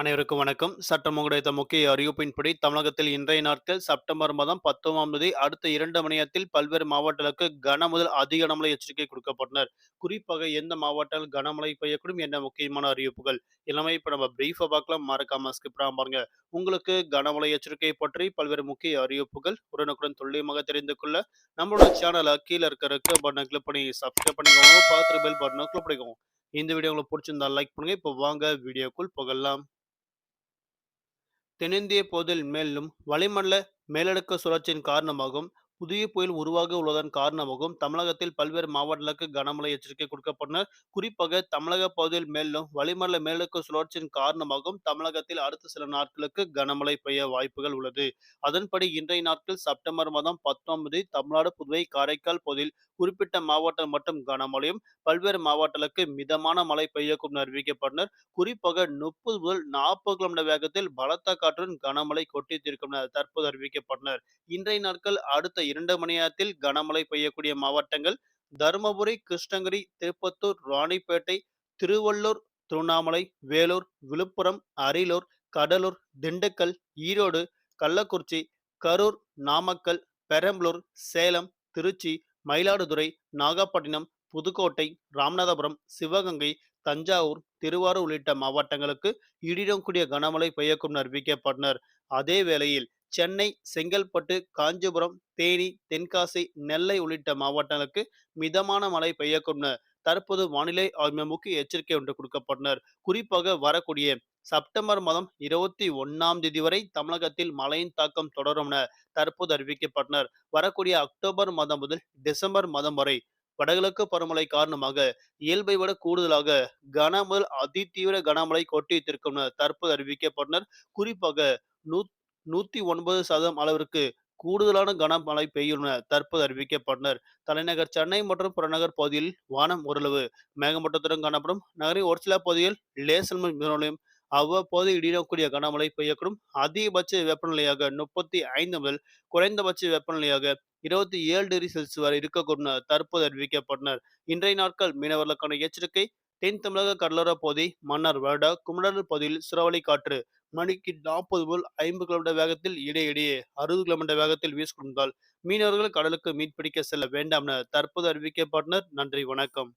அனைவருக்கும் வணக்கம். சட்டம் கிடைத்த முக்கிய அறிவிப்பின்படி, தமிழகத்தில் இன்றைய நாட்கள் செப்டம்பர் மாதம் 10ஆம் தேதி அடுத்த இரண்டு மணி பல்வேறு மாவட்டங்களுக்கு கன முதல் கனமழை எச்சரிக்கை கொடுக்கப்பட்டனர். குறிப்பாக எந்த மாவட்டங்கள் கனமழை பெய்யக்கூடும் என்ற முக்கியமான அறிவிப்புகள். எல்லாமே இப்போ நம்ம பிரீஃபா பார்க்கலாம். மறக்காம ஸ்கிப்டாக பாருங்க. உங்களுக்கு கனமழை எச்சரிக்கை பற்றி பல்வேறு முக்கிய அறிவிப்புகள் உடனுக்குடன் துல்லியமாக தெரிந்து கொள்ள, நம்மளோட சேனல் கீழே இருக்க ரெட் பட்டன கிளிக் பண்ணி சப்ஸ்கிரைப் பண்ணிக்கோங்க. பார்த்து பெல் பட்டனை கிளிக் பண்ணிக்கோங்க. இந்த வீடியோ உங்களுக்கு பிடிச்சிருந்தா லைக் பண்ணுங்க. இப்போ வாங்க வீடியோக்குள் புகழலாம். தென்னிந்திய பகுதியில் மேலும் வளிமண்டல மேலடுக்கு சுழற்சியின் காரணமாகவும், புதிய புயல் உருவாக உள்ளதன் காரணமாகவும் தமிழகத்தில் பல்வேறு மாவட்டங்களுக்கு கனமழை எச்சரிக்கை கொடுக்கப்பட்டனர். குறிப்பாக தமிழக பகுதியில் மேலும் வளிமண்டல மேலுக்கு சுழற்சியின் காரணமாகவும் தமிழகத்தில் அடுத்த சில நாட்களுக்கு கனமழை பெய்ய வாய்ப்புகள் உள்ளது. அதன்படி இன்றைய நாட்கள் செப்டம்பர் மாதம் 10ஆம் தேதி தமிழ்நாடு, புதுவை, காரைக்கால் பகுதியில் குறிப்பிட்ட மாவட்டம் மட்டும் கனமழையும், பல்வேறு மாவட்டங்களுக்கு மிதமான மழை பெய்யக்கும் அறிவிக்கப்பட்டனர். குறிப்பாக 30 முதல் 40 கிலோமீட்டர் வேகத்தில் பலத்த காற்றுடன் கனமழை கொட்டி தீர்க்கும் என தற்போது அறிவிக்கப்பட்டனர். இன்றைய நாட்கள் அடுத்த இரண்டு மணி நேரத்தில் கனமழை பெய்யக்கூடிய மாவட்டங்கள் தருமபுரி, கிருஷ்ணகிரி, திருப்பத்தூர், ராணிப்பேட்டை, திருவள்ளூர், திருவண்ணாமலை, வேலூர், விழுப்புரம், அரியலூர், கடலூர், திண்டுக்கல், ஈரோடு, கள்ளக்குறிச்சி, கரூர், நாமக்கல், பெரம்பலூர், சேலம், திருச்சி, மயிலாடுதுறை, நாகப்பட்டினம், புதுக்கோட்டை, ராமநாதபுரம், சிவகங்கை, தஞ்சாவூர், திருவாரூர் உள்ளிட்ட மாவட்டங்களுக்கு இடியுடன் கூடிய கனமழை பெய்யக்கும் அறிவிக்கப்பட்டனர். அதே வேளையில் சென்னை, செங்கல்பட்டு, காஞ்சிபுரம், தேனி, தென்காசி, நெல்லை உள்ளிட்ட மாவட்டங்களுக்கு மிதமான மழை பெய்யக்கும்னு தற்போது வானிலை ஆய்வு முக்கிய எச்சரிக்கை ஒன்று கொடுக்கப்பட்டனர். குறிப்பாக வரக்கூடிய செப்டம்பர் மாதம் 21ஆம் தேதி வரை தமிழகத்தில் மழையின் தாக்கம் தொடரும் என தற்போது அறிவிக்கப்பட்டனர். வரக்கூடிய அக்டோபர் மாதம் முதல் டிசம்பர் மாதம் வரை வடகிழக்கு பருவமழை காரணமாக இயல்பை விட கூடுதலாக கன முதல் அதிதீவிர கனமழை கொட்டி வைத்திருக்கும் தற்போது அறிவிக்கப்பட்டனர். குறிப்பாக நூ 109% அளவிற்கு கூடுதலான கனமழை பெய்யும் தற்போது அறிவிக்கப்பட்டனர். தலைநகர் சென்னை மற்றும் புறநகர் பகுதியில் வானம் ஓரளவு மேகமூட்டத்துடன் காணப்படும். நகரின் ஒரு சில பகுதியில் லேசல் மின்னலையும் அவ்வப்போது இடியுடன் கனமழை பெய்யக்கூடும். அதிகபட்ச வெப்பநிலையாக 35 முதல் குறைந்தபட்ச வெப்பநிலையாக 27 டிகிரி செல்சியஸ் வரை இருக்கக்கூடும் தற்போது அறிவிக்கப்பட்டனர். இன்றைய நாட்கள் மீனவர்களுக்கான எச்சரிக்கை தென் தமிழக கடலோர பகுதி, மன்னார் வருடா குமரல் பகுதியில் சூறாவளி காற்று மணிக்கு 40 முதல் 50 கிலோமீட்டர் வேகத்தில் இடையிடையே 60 கிலோமீட்டர் வேகத்தில் வீசிக்கொண்டால் மீனவர்கள் கடலுக்கு மீன்பிடிக்க செல்ல வேண்டாம் என தற்போது அறிவிக்கப்பட்டனர். நன்றி, வணக்கம்.